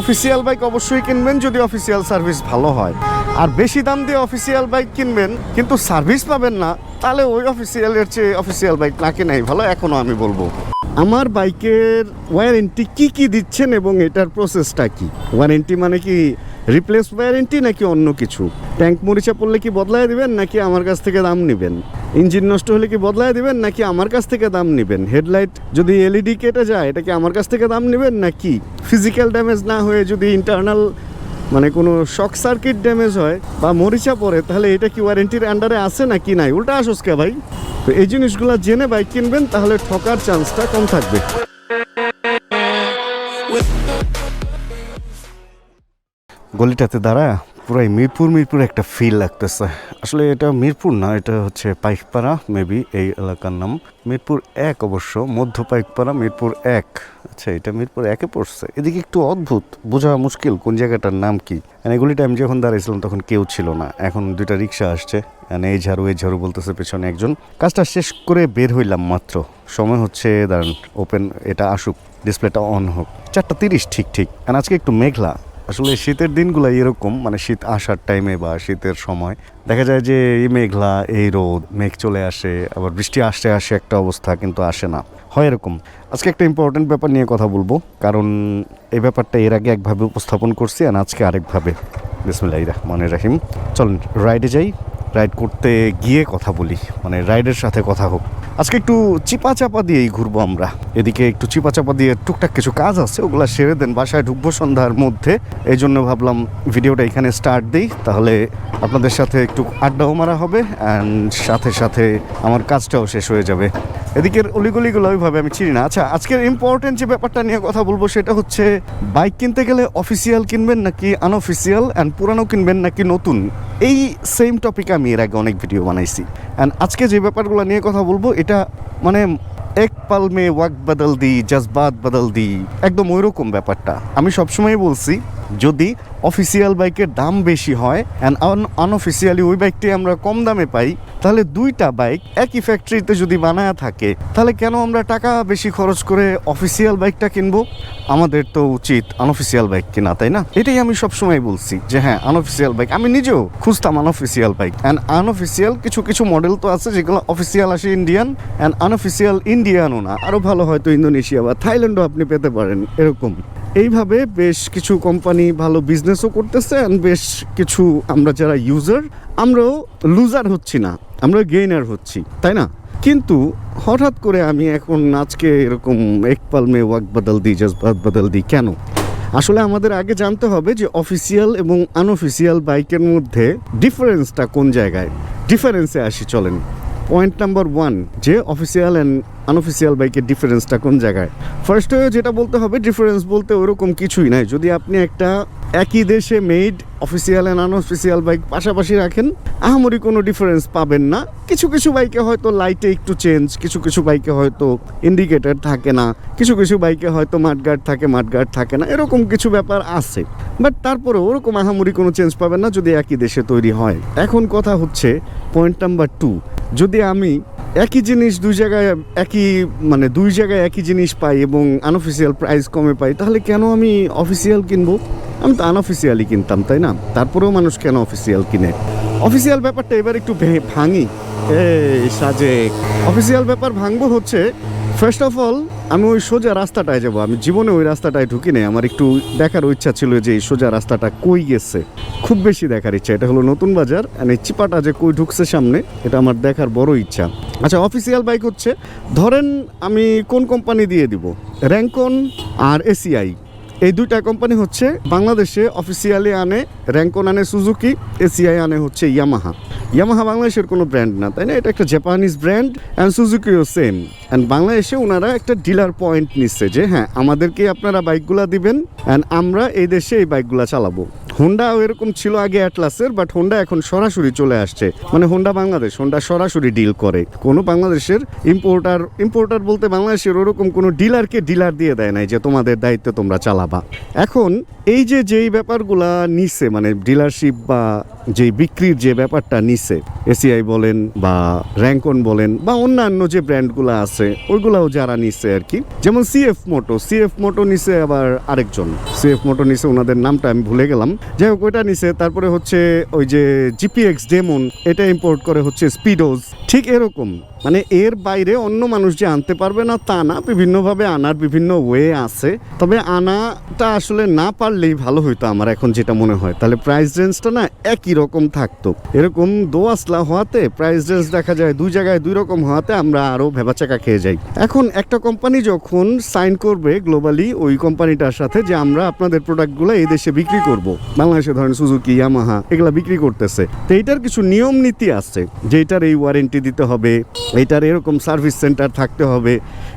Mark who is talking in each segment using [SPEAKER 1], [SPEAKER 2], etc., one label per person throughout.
[SPEAKER 1] Official bike অবশ্যই কিনবেন যদি অফিসিয়াল সার্ভিস ভালো হয়। আর বেশি দাম দিয়ে অফিসিয়াল বাইক কিনবেন, কিন্তু সার্ভিস পাবেন না, তাহলে ওই অফিসিয়ালের চেয়ে অফিসিয়াল বাইক না কেনাই ভালো, এখনও আমি বলব। আমার বাইকের ওয়ারেন্টি কি কি দিচ্ছেন এবং এটার প্রসেসটা কি? ওয়ারেন্টি মানে কি রিপ্লেস ওয়ারেন্টি নাকি অন্য কিছু? ট্যাঙ্ক মরিচা পড়লে কি বদলায় দিবেন নাকি আমার কাছ থেকে দাম নেবেন? ইঞ্জিন নষ্ট হলে কি বদলায় দিবেন নাকি আমার কাছ থেকে দাম নেবেন? হেডলাইট যদি এলইডি কেটে যায়, এটা কি আমার কাছ থেকে দাম নেবেন নাকি ফিজিক্যাল ড্যামেজ না হয়ে যদি ইন্টারনাল মানে কোনো শক সার্কিট ড্যামেজ হয় বা মরিচা পড়ে, তাহলে এটা কি ওয়ারেন্টির আন্ডারে আছে নাকি নাই? উল্টা আসোস ভাই? তো এই জিনিসগুলো জেনে বাইক কিনবেন তাহলে ঠকার চান্সটা কম থাকবে। গলিটাতে দাঁড়া পুরাই মিরপুর মিরপুর একটা ফিল লাগতেছে। আসলে এটা মিরপুর না, এটা হচ্ছে পাইকপাড়া মেবি এই এলাকার নাম। মিরপুর এক অবশ্য, মধ্য পাইকপাড়া, মিরপুর এক। আচ্ছা এটা মিরপুর একে পড়ছে। এদিকে একটু অদ্ভুত, বোঝা মুশকিল কোন জায়গাটার নাম কি। এগুলিটা আমি যখন দাঁড়িয়েছিলাম তখন কেউ ছিল না। এখন দুইটা রিক্সা আসছে। এই ঝাড়ু এই ঝাড়ু বলতেছে পেছনে একজন। কাজটা শেষ করে বের হইলাম মাত্র। সময় হচ্ছে, দাঁড়ান ওপেন এটা আসুক ডিসপ্লেটা অন হোক। চারটা তিরিশ, ঠিক ঠিক। আর আজকে একটু মেঘলা। আসলে শীতের দিনগুলো এরকম মানে শীত আসার টাইমে বা শীতের সময় দেখা যায় যে এই মেঘলা, এই রোদ, মেঘ চলে আসে, আবার বৃষ্টি আসতে আসে একটা অবস্থা কিন্তু আসে না। হয় এরকম। আজকে একটা ইম্পর্টেন্ট ব্যাপার নিয়ে কথা বলব, কারণ এই ব্যাপারটা এর আগে একভাবে উপস্থাপন করছি আর আজকে আরেকভাবে। বিসমুল্লাহ রহমানের রাহিম। চলেন রাইডে যাই। রাইড করতে গিয়ে কথা বলি মানে রাইডের সাথে কথা হোক। আজকে একটু চিপা চাপা দিয়েই ঘুরবো আমরা। এদিকে একটু চিপা চাপা দিয়ে টুকটাক কিছু কাজ আছে, ওগুলো সেরে দেন, বাসায় ঢুকবো সন্ধ্যার মধ্যে। এই জন্য ভাবলাম ভিডিওটা এখানে স্টার্ট দিই। তাহলে আপনাদের সাথে একটু আড্ডাও মারা হবে অ্যান্ড সাথে সাথে আমার কাজটাও শেষ হয়ে যাবে। এদিকের অলিগলিগুলো ওইভাবে আমি চিনি না। আচ্ছা আজকের ইম্পর্টেন্ট যে ব্যাপারটা নিয়ে কথা বলব সেটা হচ্ছে বাইক কিনতে গেলে অফিসিয়াল কিনবেন নাকি আনঅফিসিয়াল অ্যান্ড পুরানো কিনবেন নাকি নতুন? এই সেম টপিক আমি এর আগে অনেক ভিডিও বানাইছি। অ্যান্ড আজকে যে ব্যাপারগুলো নিয়ে কথা বলব, এটা মানে এক পাল মে ওয়াক বদল দি, জজবাত বদল দি, একদম ওইরকম ব্যাপারটা। আমি সবসময় বলছি যদি অফিসিয়াল বাইকের দাম বেশি হয় অ্যান্ড আনঅফিসিয়ালি ওই বাইকটি আমরা কম দামে পাই, তাহলে দুইটা বাইক একই ফ্যাক্টরিতে যদি বানায়া থাকে, তাহলে কেন আমরা টাকা বেশি খরচ করে অফিসিয়াল বাইকটা কিনবো? আমাদের তো উচিত আনঅফিসিয়াল বাইক কেনা, তাই না? এটাই আমি সবসময় বলছি, যে হ্যাঁ আনঅফিসিয়াল বাইক। আমি নিজেও খুঁজতাম আনঅফিসিয়াল বাইক অ্যান্ড আনঅফিসিয়াল কিছু কিছু মডেল তো আছে, যেগুলো অফিসিয়াল আসে ইন্ডিয়ান অ্যান্ড আনঅফিসিয়াল ইন্ডিয়ানও না। আরও ভালো হয়তো ইন্দোনেশিয়া বা থাইল্যান্ডও আপনি পেতে পারেন, এরকম। এইভাবে বেশ কিছু কোম্পানি ভালো বিজনেসও করতেছে অ্যান্ড বেশ কিছু আমরা যারা ইউজার আমরাও লুজার হচ্ছি না, আমরা গেইনার হচ্ছি, তাই না? কিন্তু হঠাৎ করে আমি এখন আজকে এরকম এক পালমে ওয়াক বদল দিই জজবাত বদল দিই, কেন? আসলে আমাদের আগে জানতে হবে যে অফিসিয়াল এবং আনঅফিসিয়াল বাইকের মধ্যে ডিফারেন্সটা কোন জায়গায়? ডিফারেন্সে আসি, চলেন। পয়েন্ট নাম্বার ওয়ান যে অফিসিয়াল অ্যান্ড আনঅফিসিয়াল বাইকের ডিফারেন্সটা কোন জায়গায়? ফার্স্টে যেটা বলতে হবে ডিফারেন্স বলতে ওরকম কিছুই নাই। যদি আপনি একটা একই দেশে made official and unofficial bike পাশাপাশি রাখেন, আহামরি কোনো ডিফারেন্স পাবেন না। কিছু কিছু বাইকে হয়তো লাইটে একটু চেঞ্জ কিছু কিছু বাইকে হয়তো ইন্ডিকেটার থাকে না। কিছু কিছু বাইকে হয়তো মাঠগার্ড থাকে মাঠগার্ড থাকে না। এরকম কিছু ব্যাপার আছে। বাট তারপরে ওরকম আহামরি কোনো চেঞ্জ পাবেন না যদি একই দেশে তৈরি হয়। এখন কথা হচ্ছে পয়েন্ট নাম্বার টু যদি আমি একই জিনিস দুই জায়গায়, একই মানে দুই জায়গায় একই জিনিস পাই এবং আনঅফিসিয়াল প্রাইস কমে পাই, তাহলে কেন আমি অফিসিয়াল কিনবো? আমি তো আনঅফিসিয়ালি কিনতাম, তাই না? তারপরেও মানুষ কেন অফিসিয়াল কিনে? অফিসিয়াল ব্যাপারটা এবার একটু ভাঙি। এই সাজে অফিসিয়াল ব্যাপার ভাঙবো হচ্ছে ফার্স্ট অফ অল আমি ওই সোজা রাস্তাটায় যাব। আমি জীবনে ওই রাস্তাটায় ঢুকি নেই আমার একটু দেখার ইচ্ছা ছিল যে এই সোজা রাস্তাটা কই গেছে। খুব বেশি দেখার ইচ্ছা। এটা হলো নতুন বাজার মানে চিপাটা যে কই ঢুকছে সামনে, এটা আমার দেখার বড় ইচ্ছা। আচ্ছা অফিসিয়াল বাইক হচ্ছে, ধরেন আমি কোন কোম্পানি দিয়ে দিব? র্যাঙ্কন আর এসিআই এই দুইটা কোম্পানি হচ্ছে বাংলাদেশে অফিসিয়ালি আনে র্যাঙ্কন আনে সুজুকি এসিআই আনে হচ্ছে ইয়ামাহা ইয়ামাহা বাংলাদেশের কোনো ব্র্যান্ড না, তাই না? এটা একটা জাপানিজ ব্র্যান্ড অ্যান্ড সুজুকিও সেম অ্যান্ড বাংলাদেশে ওনারা একটা ডিলার পয়েন্ট নিচ্ছে যে হ্যাঁ আমাদেরকে আপনারা বাইকগুলা দিবেন অ্যান্ড আমরা এই দেশে এই বাইকগুলা চালাবো। হোন্ডা এরকম ছিল আগে অ্যাটলাসের বাট হোন্ডা এখন সরাসরি চলে আসছে। মানে হোন্ডা বাংলাদেশ হোন্ডা সরাসরি ডিল করে। কোনো বাংলাদেশের ইম্পোর্টার ইম্পোর্টার বলতে বাংলাদেশের ওরকম কোনো ডিলারকে ডিলার দিয়ে দেয় নাই যে তোমাদের দায়িত্ব তোমরা চালাবা। এখন এই যে যেই ব্যাপারগুলা নিছে মানে ডিলারশিপ বা যে বিক্রির যে ব্যাপারটা নিছে এসিআই বলেন বা র্যাঙ্কন বলেন বা অন্যান্য যে ব্র্যান্ডগুলো আছে, ওইগুলাও যারা নিছে আর কি যেমন সিএফ মোটো সিএফ মোটো নিছে আবার আরেকজন। সিএফ মোটো নিছে, ওনাদের নামটা আমি ভুলে গেলাম। যাই হোক, ওইটা নিছে। তারপরে হচ্ছে ওই যে জিপিএক্স ডেমন এটা ইম্পোর্ট করে হচ্ছে স্পিডোজ ঠিক এরকম। মানে এর বাইরে অন্য মানুষ যে আনতে পারবে না, তা না। বিভিন্নভাবে আনার বিভিন্ন ওয়ে আছে। তবে আনাটা আসলে না পারলেই ভালো হইতো আমার এখন যেটা মনে হয়। তাহলে প্রাইস রেঞ্জটা না একই রকম থাকতো। এরকম দোয়াসলা হওয়াতে প্রাইস রেঞ্জ দেখা যায় দুই জায়গায় দুই রকম হওয়াতে আমরা আরও ভেবাচাকা খেয়ে যাই। এখন একটা কোম্পানি যখন সাইন করবে গ্লোবালি ওই কোম্পানিটার সাথে যে আমরা আপনাদের প্রোডাক্টগুলো এই দেশে বিক্রি করব। বাংলাদেশে ধরেন সুজুকি, ইয়ামাহা, এগুলা বিক্রি করতেছে। তো এইটার কিছু নিয়ম নীতি আছে যে এটার এই ওয়ারেন্টি দিতে হবে এইটার এরকম সার্ভিস সেন্টার থাকতে হবে,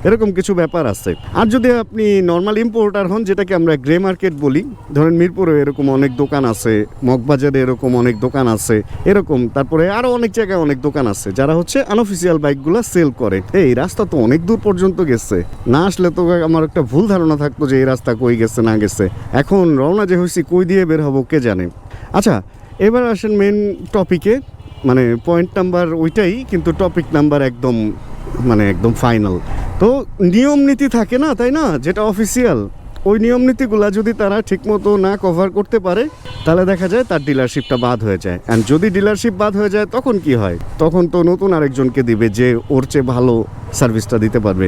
[SPEAKER 1] এরকম কিছু ব্যাপার আছে। আর যদি আপনি নর্মাল ইম্পোর্টার হন, যেটাকে আমরা গ্রে মার্কেট বলি, ধরেন মিরপুরে এরকম অনেক দোকান আছে, মগবাজারে এরকম অনেক দোকান আছে, এরকম, তারপরে আরও অনেক জায়গায় অনেক দোকান আছে, যারা হচ্ছে আনঅফিসিয়াল বাইকগুলো সেল করে। এই রাস্তা তো অনেক দূর পর্যন্ত গেছে। না আসলে তো আমার একটা ভুল ধারণা থাকতো যে এই রাস্তা কই গেছে, না গেছে। এখন রওনা যে হয়েছি, কই দিয়ে বের হব, কে জানে। আচ্ছা এবার আসেন মেন টপিকে মানে পয়েন্ট নাম্বার ওইটাই, কিন্তু টপিক নাম্বার একদম মানে একদম ফাইনাল তো নিয়ম নীতি থাকে না, তাই না? যেটা অফিসিয়াল ওই নিয়ম নীতিগুলা যদি তারা ঠিকমতো না কভার করতে পারে, তাহলে দেখা যায় তার ডিলারশিপটা বাদ হয়ে যায়। অ্যান্ড যদি ডিলারশিপ বাদ হয়ে যায়, তখন কি হয়? তখন তো নতুন আরেকজনকে দিবে যে ওর চেয়ে ভালো সার্ভিসটা দিতে পারবে।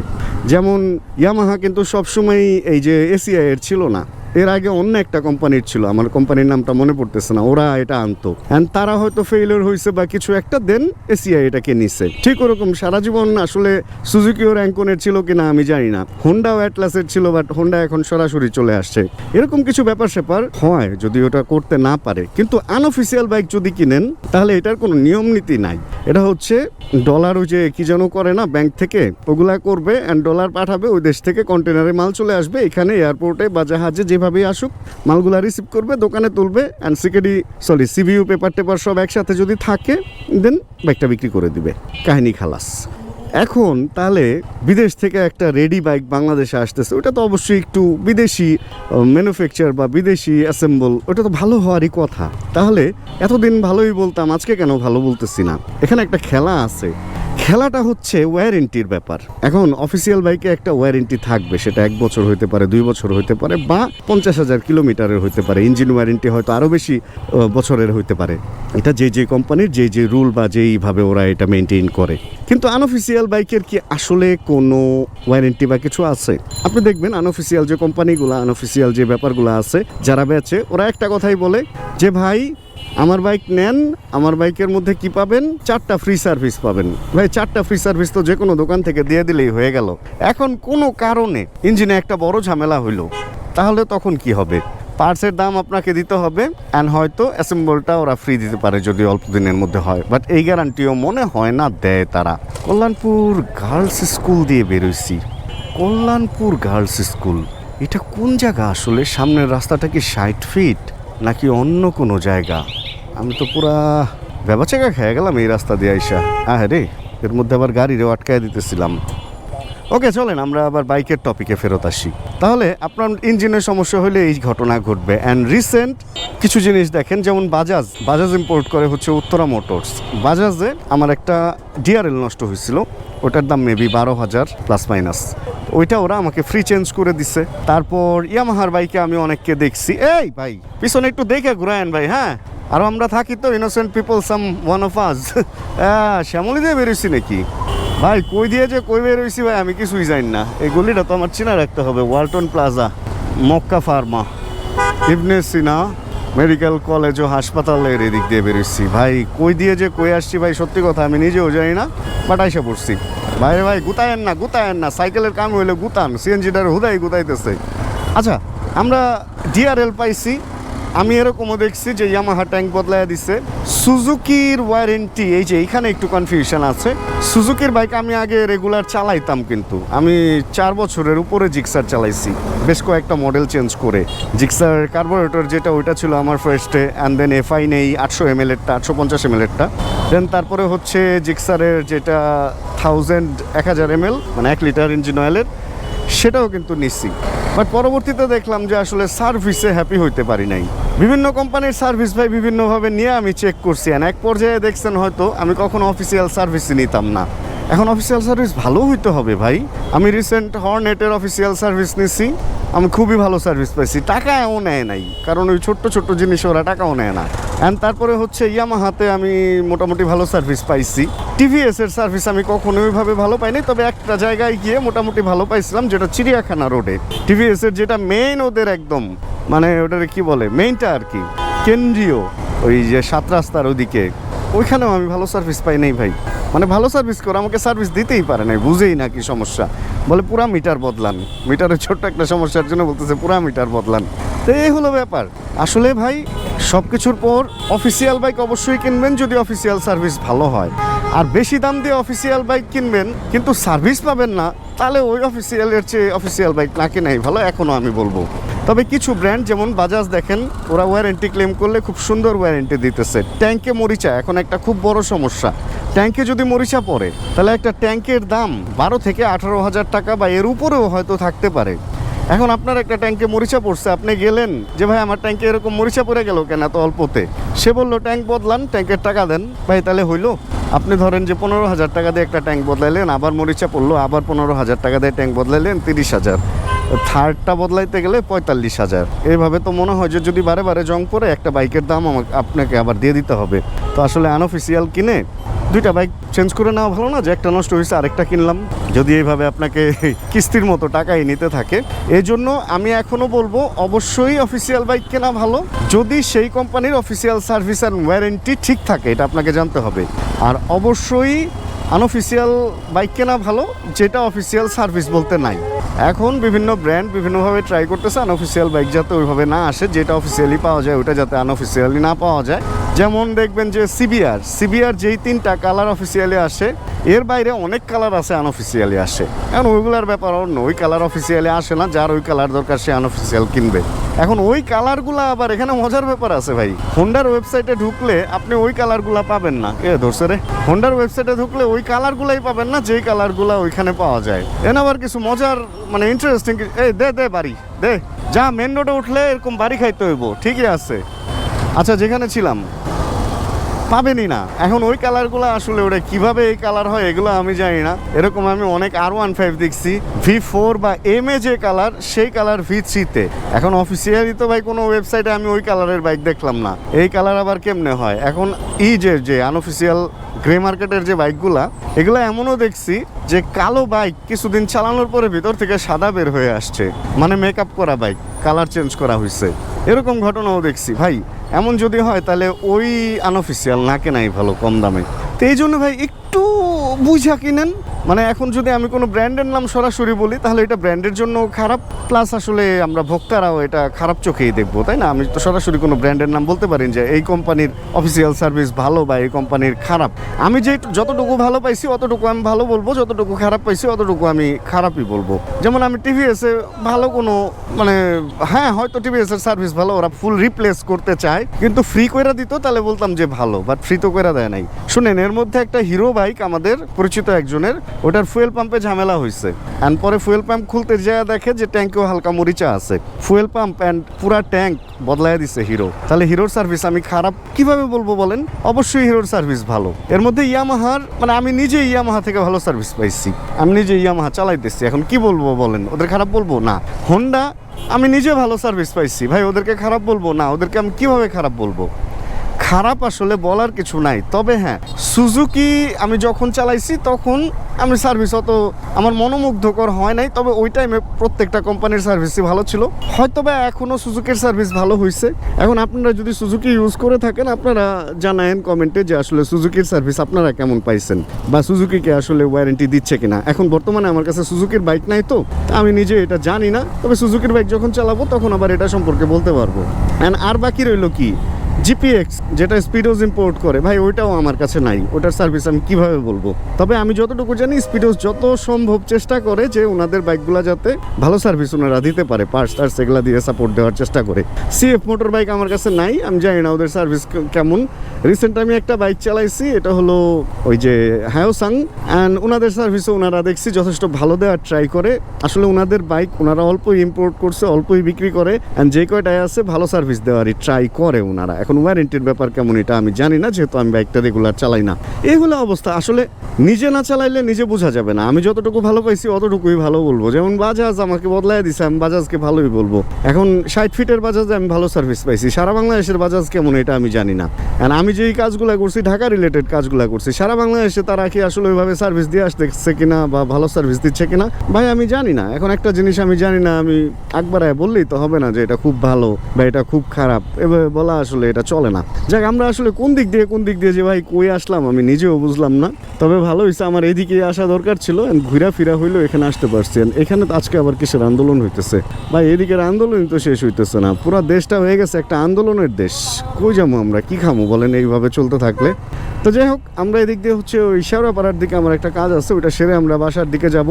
[SPEAKER 1] যেমন ইয়ামাহা কিন্তু সবসময় এই যে এসিআই এর ছিল না। এর আগে অন্য একটা কোম্পানির ছিল, আমার কোম্পানির নামটা মনে পড়তেছে না, ওরা এটা আনতো। অ্যান্ড তারা হয়তো ফেইলিওর হয়েছে বা কিছু একটা দেন এসিআই এটাকে নিছে। ঠিক ওরকম সারা জীবন আসলে সুজুকিও র্যাঙ্কনের ছিল কিনা আমি জানি না। হোন্ডাও অ্যাটলাসের ছিল বাট হোন্ডা এখন সরাসরি চলে আসছে। এরকম কিছু ব্যাপার স্যাপার হয় যদি ওটা করতে না পারে। কিন্তু আনঅফিসিয়াল বাইক যদি কিনেন, তাহলে এটার কোনো নিয়ম নীতি নাই। এটা হচ্ছে ডলার ওই যে কি যেন করে না ব্যাংক থেকে, ওগুলা করবে অ্যান্ড ডলার পাঠাবে, ওই দেশ থেকে কন্টেনারে মাল চলে আসবে, এখানে এয়ারপোর্টে বা জাহাজে যেভাবেই আসুক, মালগুলা রিসিভ করবে, দোকানে তুলবে and security sorry sea view paper টেপার সব একসাথে যদি থাকে দেন বাইকটা বিক্রি করে দিবে। কাহিনী খালাস। এখন তাহলে বিদেশ থেকে একটা রেডি বাইক বাংলাদেশে আসতেছে, ওটা তো অবশ্যই একটু বিদেশি ম্যানুফ্যাকচার বা বিদেশি অ্যাসেম্বল ওটা তো ভালো হওয়ারই কথা। তাহলে এতদিন ভালোই বলতাম, আজকে কেন ভালো বলতেছি না? এখানে একটা খেলা আছে। খেলাটা হচ্ছে ওয়ারেন্টির ব্যাপার। এখন অফিসিয়াল বাইকে একটা ওয়ারেন্টি থাকবে, সেটা এক বছর হইতে পারে, দুই বছর হইতে পারে, বা পঞ্চাশ হাজার কিলোমিটারের হইতে পারে। ইঞ্জিন ওয়ারেন্টি হয়তো আরও বেশি বছরের হইতে পারে। এটা যে যে কোম্পানির যে যে রুল বা যেইভাবে ওরা এটা মেনটেন করে। কিন্তু আনঅফিসিয়াল বাইকের কি আসলে কোনো ওয়ারেন্টি বা কিছু আছে? আপনি দেখবেন আনঅফিসিয়াল যে কোম্পানিগুলো আনঅফিসিয়াল যে ব্যাপারগুলো আছে, যারা বেচে, ওরা একটা কথাই বলে যে, ভাই আমার বাইক নেন, আমার বাইকের মধ্যে কি পাবেন? চারটা ফ্রি সার্ভিস পাবেন। ভাই, চারটা ফ্রি সার্ভিস তো যে কোনো দোকান থেকে দিয়ে দিলেই হয়ে গেল। এখন কোনো কারণে ইঞ্জিনে একটা বড় ঝামেলা হইল, তাহলে তখন কি হবে? পার্টসের দাম আপনাকে দিতে হবে অ্যান্ড হয়তো অ্যাসেম্বলটা ওরা ফ্রি দিতে পারে যদি অল্প দিনের মধ্যে হয়। বাট এই গ্যারান্টিও মনে হয় না দেয় তারা। কল্যাণপুর গার্লস স্কুল দিয়ে বেরোইছি। কল্যাণপুর গার্লস স্কুল এটা কোন জায়গা আসলে? সামনের রাস্তাটা কি ষাট ফিট নাকি অন্য কোনো জায়গা? আমি তো পুরা ব্যবচেকা খেয়ে গেলাম এই রাস্তা দিয়ে আইসা। হ্যাঁ রে, এর মধ্যে আবার গাড়িরেও আটকায় দিতেছিলাম। ওকে, চলেন, আমরা আবার বাইকের টপিকে ফেরত আসি। তাহলে, আপনার ইঞ্জিনের সমস্যা হলে এই ঘটনা ঘটবে। অ্যান্ড রিসেন্ট কিছু জিনিস দেখেন, যেমন বাজাজ। বাজাজ ইম্পোর্ট করে হচ্ছে উত্তরা মোটরস। বাজাজে আমার একটা ডিআরএল নষ্ট হয়েছিল। ওটার দাম মেবি বারো হাজার প্লাস মাইনাস ওইটা ওরা আমাকে ফ্রি চেঞ্জ করে দিছে। তারপর ইয়ামাহার বাইকে আমি অনেককে দেখছি। এই ভাই, পিছনে একটু দেখে ঘুরায়েন ভাই হ্যাঁ? আর আমরা থাকি তো innocent people some one of us হ্যাঁ শ্যামলি দিয়ে বেরোইছি নাকি? ভাই, কই দিয়ে যে কই বেরোইছি ভাই, আমি কিছুই জানি না। এই গলিটা তো আমার চিনা রাখতে হবে, Walton plaza, Makka pharma. Ibn Sina, medical college ও হাসপাতালের এদিক দিয়ে বেরোচ্ছি ভাই, কই দিয়ে যে কই আসছি ভাই, সত্যি কথা, আমি নিজেও জানি না বাট আইসা পড়ছি। ভাই ভাই, গুতায়েন না গুতায়েন না, সাইকেলের কাম হইলে গুতান সিএনজিটার হুদাই গুতাইতেছে। আচ্ছা আমরা ডিআরএল পাইছি আমি এরকমও দেখছি যে ইয়ামাহা ট্যাঙ্ক বদলায় দিছে। সুজুকির ওয়ারেন্টি এই যে এখানে একটু কনফিউশন আছে। সুজুকির বাইক আমি আগে রেগুলার চালাইতাম কিন্তু। আমি চার বছরের উপরে জিক্সার চালাইছি। বেশ কয়েকটা মডেল চেঞ্জ করে। জিক্সার কার্বোরেটর যেটা, ওইটা ছিল আমার ফার্স্টে অ্যান্ড দেন এফআই নেই, আটশো এম এল এরটা, আটশো পঞ্চাশ এম এল এরটা। দেন তারপরে হচ্ছে জিক্সারের যেটা থাউজেন্ড এক হাজার এম এল মানে এক লিটার ইঞ্জিন অয়েলের সেটাও কিন্তু নিচ্ছি বাট পরবর্তীতে দেখলাম যে আসলে সার্ভিসে হ্যাপি হইতে পারি নাই। বিভিন্ন কোম্পানির সার্ভিস ভাই বিভিন্নভাবে নিয়ে আমি চেক করছি এক পর্যায়ে দেখছেন হয়তো আমি কখনো অফিসিয়াল সার্ভিস নিতাম না। এখন অফিসিয়াল সার্ভিস ভালো হইতে হবে ভাই। আমি রিসেন্ট হর্নেটের অফিসিয়াল সার্ভিস নিছি। আমি খুবই ভালো সার্ভিস পাইছি। টাকাও নেয় নাই। কারণ ওই ছোট্ট ছোট্ট জিনিস ওরা টাকাও নেয় না। অ্যান্ড তারপরে হচ্ছে ইয়ামাহাতে আমি মোটামুটি ভালো সার্ভিস পাইছি। টিভিএস এর সার্ভিস আমি কখনো ওইভাবে ভালো পাইনি। তবে একটা জায়গায় গিয়ে মোটামুটি ভালো পাইছিলাম, যেটা চিড়িয়াখানা রোডে টিভিএস এর যেটা মেইন ওদের একদম মানে ওটারে কি বলে? মেইনটা আর কি। কেন্দ্রীয়, ওই যে সাত রাস্তার ওদিকে। ওইখানেও আমি ভালো সার্ভিস পাই নাই ভাই। মানে ভালো সার্ভিস করে, আমাকে সার্ভিস দিতেই পারে নাই, বুঝেই না কি সমস্যা। বলে, পুরা মিটার বদলান। মিটারের ছোট্ট একটা সমস্যার জন্য বলতেছে, পুরা মিটার বদলান। তো এই হলো ব্যাপার। আসলে ভাই সব কিছুর পর অফিসিয়াল বাইক অবশ্যই কিনবেন যদি অফিসিয়াল সার্ভিস ভালো হয়। আর বেশি দাম দিয়ে অফিসিয়াল বাইক কিনবেন, কিন্তু সার্ভিস পাবেন না, তাহলে ওই অফিসিয়ালের চেয়ে অফিসিয়াল বাইক না কেনাই ভালো এখনও আমি বলব। তবে কিছু ব্র্যান্ড যেমন বাজাজ দেখেন, ওরা ওয়ারেন্টি ক্লেম করলে খুব সুন্দর ওয়ারেন্টি দিতেছে। ট্যাঙ্কে মরিচা, এখন একটা খুব বড় সমস্যা। ট্যাঙ্কে যদি মরিচা পড়ে, তাহলে একটা ট্যাঙ্কের দাম বারো থেকে আঠারো হাজার টাকা বা এর উপরেও হয়তো থাকতে পারে। এখন আপনার একটা ট্যাঙ্কে মরিচা পড়ছে, আপনি গেলেন যে, ভাই, আমার ট্যাঙ্কে এরকম মরিচা পড়ে গেল কেন এত অল্পতে? সে বলল, ট্যাঙ্ক বদলান, ট্যাঙ্কের টাকা দেন। ভাই, তাহলে হইল? আপনি ধরেন যে, পনেরো হাজার টাকা দিয়ে একটা ট্যাঙ্ক বদলাইলেন, আবার মরিচা পড়ল, আবার পনেরো হাজার টাকা দিয়ে ট্যাঙ্ক বদলাইলেন, তিরিশ হাজার। থার্ডটা বদলাইতে গেলে পঁয়তাল্লিশ হাজার। এইভাবে তো মনে হয় যে যদি বারে বারে জং পড়ে, একটা বাইকের দাম আমাকে, আপনাকে আবার দিয়ে দিতে হবে। তো আসলে আনঅফিসিয়াল কিনে দুইটা বাইক চেঞ্জ করে নেওয়া ভালো না, যে একটা নষ্ট হয়েছে আরেকটা কিনলাম। যদি এইভাবে আপনাকে কিস্তির মতো টাকাই নিতে থাকে। এই জন্য আমি এখনও বলব, অবশ্যই অফিসিয়াল বাইক কেনা ভালো। যদি সেই কোম্পানির অফিসিয়াল সার্ভিস অ্যান্ড ওয়ারেন্টি ঠিক থাকে, এটা আপনাকে জানতে হবে। আর অবশ্যই আনঅফিসিয়াল বাইক কেনা ভালো, যেটা অফিসিয়াল সার্ভিস বলতে নাই। এখন বিভিন্ন ব্র্যান্ড বিভিন্নভাবে ট্রাই করতেছে আনঅফিসিয়াল বাইক যাতে ওইভাবে না আসে, যেটা অফিসিয়ালি পাওয়া যায় ওটা যাতে আনঅফিসিয়ালি না পাওয়া যায়। যেমন দেখবেন যে সিবিআর সিবিআর যেই তিনটা কালার অফিসিয়ালি আসে, এর বাইরে অনেক কালার আছে আনঅফিসিয়ালি আসে। কারণ ওইগুলোর ব্যাপার অন্য ওই কালার অফিসিয়ালি আসে না, যার ওই কালার দরকার সে আনঅফিসিয়াল কিনবে। এখন ওই কালারগুলো আবার এখানে মজার ব্যাপার আছে ভাই। হোন্ডার ওয়েবসাইটে ঢুকলে আপনি ওই কালারগুলো পাবেন না। এ ধরছে রে। হোন্ডার ওয়েবসাইটে ঢুকলে ওই কালারগুলাই পাবেন না, যেই কালারগুলো ওইখানে পাওয়া যায়। এন আবার কিছু মজার মানে ইন্টারেস্টিং এই দে দে বাড়ি, দে। যা মেন রোডে উঠলে এরকম বাড়ি খাইতে হইব, ঠিকই আছে। আচ্ছা যেখানে ছিলাম। পাবেনই না। এখন ওই কালারগুলো আসলে ওটা কীভাবে এই কালার হয় এগুলো আমি জানি না। এরকম আমি অনেক আর ওয়ান ফাইভ দেখছি। ভি ফোর বা এম এ যে কালার সেই কালার ভি থ্রিতে এখন অফিসিয়ালি তো ভাই কোনো ওয়েবসাইটে আমি ওই কালারের বাইক দেখলাম না। এই কালার আবার কেমনে হয়? এখন ই যে যে আনঅফিসিয়াল গ্রে মার্কেটের যে বাইকগুলা এগুলো এমনও দেখছি যে কালো বাইক কিছুদিন চালানোর পরে ভিতর থেকে সাদা বের হয়ে আসছে। মানে মেকআপ করা বাইক কালার চেঞ্জ করা হয়েছে এরকম ঘটনাও দেখছি। ভাই এমন যদি হয়, তাহলে ওই আনঅফিসিয়াল না কেনাই ভালো, কম দামে। তো এই জন্য ভাই, একটু বুঝা কিনেন। মানে এখন যদি আমি কোনো ব্র্যান্ডের নাম সরাসরি বলি, তাহলে এটা ব্র্যান্ডের জন্য খারাপ প্লাস আসলে আমরা ভোক্তারাও এটা খারাপ চোখেই দেখব, তাই না? আমি তো সরাসরি কোনো ব্র্যান্ডের নাম বলতে পারি যে এই কোম্পানির অফিসিয়াল সার্ভিস ভালো বা এই কোম্পানির খারাপ। আমি যে যতটুকু ভালো পাইছি, অতটুকু আমি ভালো বলব, যতটুকু খারাপ পাইছি, অতটুকু আমি খারাপই বলব। যেমন আমি টিভিএসে ভালো কোনো মানে হ্যাঁ হয়তো টিভিএস এর সার্ভিস ভালো, ওরা ফুল রিপ্লেস করতে চায়, কিন্তু ফ্রি কইরা দিত, তাহলে বলতাম যে ভালো বাট ফ্রি তো কইরা দেয় নাই। শুনেন, এর মধ্যে একটা হিরো বাইক আমাদের পরিচিত একজনের ওটার ফুয়েল পাম্পে ঝামেলা হয়েছে অ্যান্ড পরে ফুয়েল পাম্প খুলতে যায় দেখে যে ট্যাঙ্কেও হালকা মরিচা আছে। ফুয়েল পাম্প অ্যান্ড পুরা ট্যাঙ্ক বদলায় দিছে হিরো তাহলে হিরোর সার্ভিস আমি খারাপ কীভাবে বলব বলেন? অবশ্যই হিরোর সার্ভিস ভালো। এর মধ্যে ইয়ামাহার মানে আমি নিজে ইয়ামাহা থেকে ভালো সার্ভিস পাইছি। আমি নিজে ইয়ামাহা চালাইতেছি। এখন কি বলব বলেন? ওদের খারাপ বলব? না। হোন্ডা আমি নিজে ভালো সার্ভিস পাইছি। ভাই, ওদেরকে খারাপ বলব? না। ওদেরকে আমি কীভাবে খারাপ বলব? খারাপ আসলে বলার কিছু নাই। তবে হ্যাঁ সুজুকি আমি যখন চালাইছি তখন আমি সার্ভিস অত আমার মনোমুগ্ধকর হয় নাই, তবে ওই টাইমে প্রত্যেকটা কোম্পানির সার্ভিসই ভালো ছিল। হয়তো বা এখনও সুজুকির সার্ভিস ভালো হয়েছে এখন আপনারা যদি সুজুকি ইউজ করে থাকেন, আপনারা জানায়েন কমেন্টে যে আসলে সুজুকির সার্ভিস আপনারা কেমন পাইছেন বা সুজুকিকে আসলে ওয়ারেন্টি দিচ্ছে কিনা। এখন বর্তমানে আমার কাছে সুজুকির বাইক নাই তো, আমি নিজে এটা জানি না। তবে সুজুকির বাইক যখন চালাবো তখন আবার এটা সম্পর্কে বলতে পারব। অ্যান্ড আর বাকি রইল কি? জিপিএক্স যেটা স্পিডোজ ইম্পোর্ট করে, ভাই, ওইটাও আমার কাছে নাই। ওটার সার্ভিস আমি কীভাবে বলব? তবে আমি যতটুকু জানি স্পিডোজ যত সম্ভব চেষ্টা করে যে ওনাদের বাইকগুলো যাতে ভালো সার্ভিস ওনারা দিতে পারে পার্টস টার্স এগুলা দিয়ে সাপোর্ট দেওয়ার চেষ্টা করে। সিএফ মোটর বাইক আমার কাছে নাই, আমি জানি না ওদের সার্ভিস কেমন। রিসেন্ট আমি একটা বাইক চালাইছি, এটা হলো ওই যে হায়োসাং অ্যান্ড ওনাদের সার্ভিসও ওনারা দেখছি যথেষ্ট ভালো দেওয়ার ট্রাই করে। আসলে ওনাদের বাইক ওনারা অল্পই ইম্পোর্ট করছে, অল্পই বিক্রি করে অ্যান্ড যে কয়টায় আছে, ভালো সার্ভিস দেওয়ারই ট্রাই করে ওনারা। এখন ওয়ারেন্টির ব্যাপার কেমন এটা আমি জানি না, যেহেতু আমি বাইকটা রেগুলার চালাই না। এই হলো অবস্থা। আসলে নিজে না চালাইলে নিজে বোঝা যাবে না। আমি যতটুকু ভালো পাইছি অতটুকুই ভালো বলব। যেমন বাজাজ আমাকে বদলায় দিছে, আমি বাজাজকে ভালোই বলব। এখন ষাট ফিটের বাজাজে আমি ভালো সার্ভিস পাইছি। সারা বাংলাদেশের বাজাজ কেমন এটা আমি জানি না। আর আমি যেই কাজগুলো করছি, ঢাকা রিলেটেড কাজগুলো করছি, সারা বাংলাদেশে তারা কি আসলে ওইভাবে সার্ভিস দিয়ে আসতেছে কিনা বা ভালো সার্ভিস দিচ্ছে কিনা, ভাই আমি জানি না। এখন একটা জিনিস আমি জানি না, আমি একবারে বললেই তো হবে না যে এটা খুব ভালো বা এটা খুব খারাপ। এভাবে বলা আসলে এটা চলে না। যাক, আমরা আসলে কোন দিক দিয়ে, কোন দিক দিয়ে যে ভাই কই আসলাম আমি নিজেও বুঝলাম না। তবে ভালো হয়েছে আমার এইদিকে আসা দরকার ছিল ঘুরা ফিরা হইলেও এখানে আসতে পারছি। এখানে তো আজকে আবার কিসের আন্দোলন হইতেছে? ভাই, এদিকের আন্দোলন তো শেষ হইতেছে না। পুরো দেশটা হয়ে গেছে একটা আন্দোলনের দেশ। কই যাব আমরা? কি খামো বলেন এইভাবে চলতে থাকলে? তো যাই হোক, আমরা এদিক দিয়ে হচ্ছে ওই শেওড়াপাড়ার দিকে আমার একটা কাজ আছে, ওইটা সেরে আমরা বাসার দিকে যাব।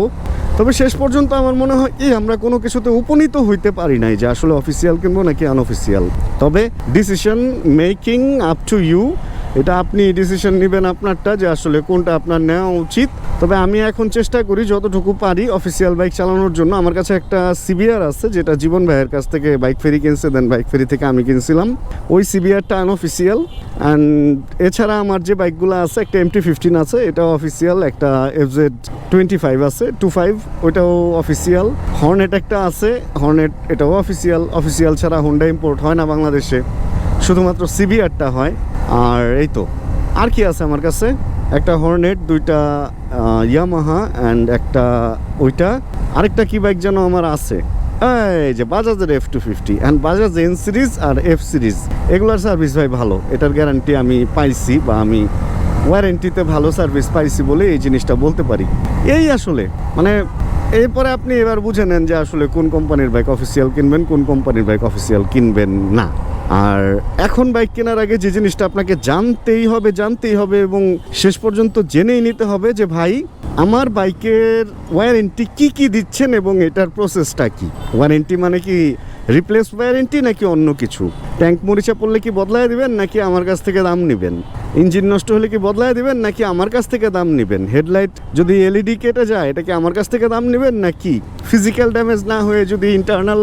[SPEAKER 1] তবে শেষ পর্যন্ত আমার মনে হয়, এই আমরা কোনো কিছুতে উপনীত হইতে পারি নাই যে আসলে অফিসিয়াল কিনবো নাকি আনঅফিসিয়াল তবে decision making up to you এটা আপনি ডিসিশন নেবেন আপনারটা যে আসলে কোনটা আপনার নেওয়া উচিত। তবে আমি এখন চেষ্টা করি যতটুকু পারি অফিসিয়াল বাইক চালানোর জন্য। আমার কাছে একটা সিবিআর আছে, যেটা জীবন ভাইয়ের কাছ থেকে বাইক ফেরি কিনছে দেন বাইক ফেরি থেকে আমি কিনছিলাম। ওই সিবিআরটা আনঅফিসিয়াল অ্যান্ড এছাড়া আমার যে বাইকগুলো আছে, একটা এমটি ফিফটিন আছে, এটাও অফিসিয়াল একটা এফজেড টোয়েন্টি ফাইভ আছে টু ফাইভ ওইটাও অফিসিয়াল হর্নেট একটা আছে হর্নেট এটাও অফিসিয়াল অফিসিয়াল ছাড়া হোন্ডা ইম্পোর্ট হয় না বাংলাদেশে। শুধুমাত্র সিবিআরটা হয়। আর এই তো, আর কি আছে আমার কাছে? একটা হর্নেট দুইটা ইয়ামাহা অ্যান্ড একটা ওইটা। আরেকটা কি বাইক যেন আমার আছে? এই যে বাজাজের F two fifty and Bajaj N series R F series এগুলার সার্ভিস ভাই ভালো, এটার গ্যারান্টি আমি পাইছি বা আমি ওয়ারেন্টিতে ভালো সার্ভিস পাইছি বলে এই জিনিসটা বলতে পারি। এই আসলে মানে এরপরে আপনি এবার বুঝে নেন যে আসলে কোন কোম্পানির বাইক অফিসিয়াল কিনবেন, কোন কোম্পানির বাইক অফিসিয়াল কিনবেন না। আর এখন বাইক কেনার আগে যে জিনিসটা আপনাকে জানতেই হবে জানতেই হবে এবং শেষ পর্যন্ত জেনেই নিতে হবে যে ভাই, আমার বাইকের ওয়ারেন্টি কি কি দিচ্ছেন এবং এটার প্রসেসটা কি? ওয়ারেন্টি মানে কি রিপ্লেস ওয়ারেন্টি নাকি অন্য কিছু? ট্যাঙ্ক মরিচা পড়লে কি বদলায় দিবেন নাকি আমার কাছ থেকে দাম নেবেন? ইঞ্জিন নষ্ট হলে কি বদলায় দিবেন নাকি আমার কাছ থেকে দাম নেবেন? হেডলাইট যদি এলইডি কেটে যায়, এটা কি আমার কাছ থেকে দাম নেবেন নাকি? ফিজিক্যাল ড্যামেজ না হয়ে যদি ইন্টারনাল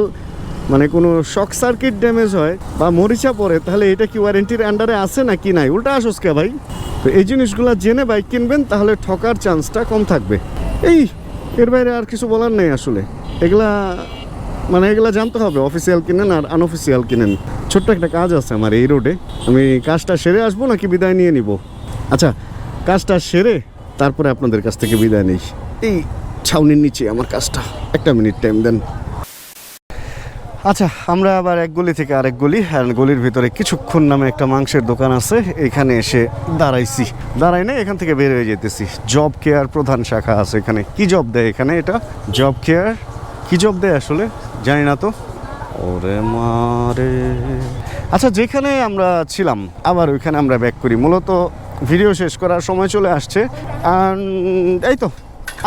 [SPEAKER 1] মানে কোনো শক সার্কিট ড্যামেজ হয় বা মরিচা পড়ে, তাহলে এটা কি ওয়ারেন্টির আন্ডারে আছে নাকি নাই? উল্টা আসোস কে ভাই? তো এই জিনিসগুলো জেনে বাইক কিনবেন, তাহলে ঠকার চান্সটা কম থাকবে। এই, এর বাইরে আর কিছু বলার নেই আসলে। এগুলা মানে এগুলা জানতে হবে অফিসিয়াল কিনেন আর আনঅফিসিয়াল কিনেন। ছোট্ট একটা কাজ আছে আমার এই রোডে আমি কাজটা সেরে আসব নাকি বিদায় নিয়ে নিব? আচ্ছা কাজটা সেরে তারপরে আপনাদের কাছ থেকে বিদায় নিই। এই ছাউনির নিচে আমার কাজটা। একটা মিনিট টাইম দেন। আচ্ছা আমরা আবার এক গলি থেকে আরেক গলি, আর গলির ভিতরে কিছুক্ষণ নামে একটা মাংসের দোকান আছে, এখানে এসে দাঁড়াইছি। দাঁড়াই না এখান থেকে বের হয়ে যেতেছি। জব কেয়ার প্রধান শাখা আছে এখানে। কি জব দেয় এখানে এটা? জব কেয়ার কি জব দেয় আসলে? জানি না তো। ওরে মারে। আচ্ছা যেখানে আমরা ছিলাম, আবার ওইখানে আমরা ব্যাক করি। মূলত ভিডিও শেষ করার সময় চলে আসছে। And এই তো।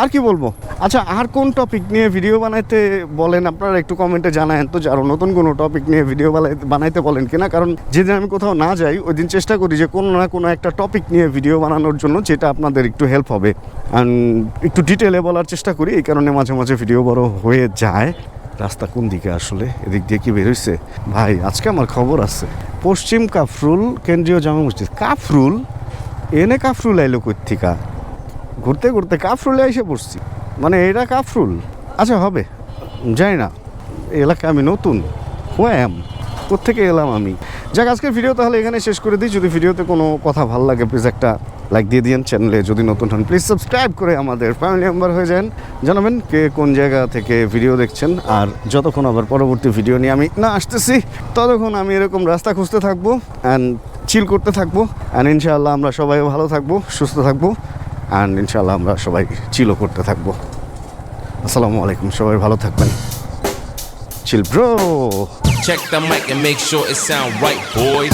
[SPEAKER 1] আর কি বলব? আচ্ছা আর কোন টপিক নিয়ে ভিডিও বানাইতে বলেন? আপনারা একটু কমেন্টে জানায়েন তো যে আরও নতুন কোনো টপিক নিয়ে ভিডিও বানাইতে বলেন কিনা? কারণ যেদিন আমি কোথাও না যাই ওই দিন চেষ্টা করি যে কোনো না কোনো একটা টপিক নিয়ে ভিডিও বানানোর জন্য, যেটা আপনাদের একটু হেল্প হবে। একটু ডিটেলে বলার চেষ্টা করি, এই কারণে মাঝে মাঝে ভিডিও বড় হয়ে যায়। রাস্তা কোন দিকে আসলে? এদিক দিয়ে কি বেরোইছে ভাই, আজকে আমার খবর আছে। পশ্চিম কাফরুল কেন্দ্রীয় জামা মসজিদ। কাফরুল? এনে কাফরুল আইলো কোথিকা ঘুরতে ঘুরতে কাফরুলে এসে পড়ছি। মানে এটা কাফরুল। আচ্ছা হবে। জানি না। এই এলাকায় আমি নতুন। হোয়াম কোথেকে এলাম আমি? যাক, আজকের ভিডিও তাহলে এখানে শেষ করে দিই। যদি ভিডিওতে কোনো কথা ভালো লাগে প্লিজ একটা লাইক দিয়ে দিন চ্যানেলে যদি নতুন হন প্লিজ সাবস্ক্রাইব করে আমাদের ফ্যামিলি মেম্বার হয়ে যান। জানাবেন কে কোন জায়গা থেকে ভিডিও দেখছেন। আর যতক্ষণ আবার পরবর্তী ভিডিও নিয়ে আমি না আসতেছি, ততক্ষণ আমি এরকম রাস্তা খুঁজতে থাকব অ্যান্ড চিল করতে থাকব। অ্যান্ড ইনশাআল্লাহ আমরা সবাই ভালো থাকব, সুস্থ থাকব। অ্যান্ড ইনশাল্লাহ আমরা সবাই চিলও করতে থাকব। আসসালামু আলাইকুম সবাই ভালো থাকবেন। Chill bro
[SPEAKER 2] Check the mic and make sure it sound right, boys.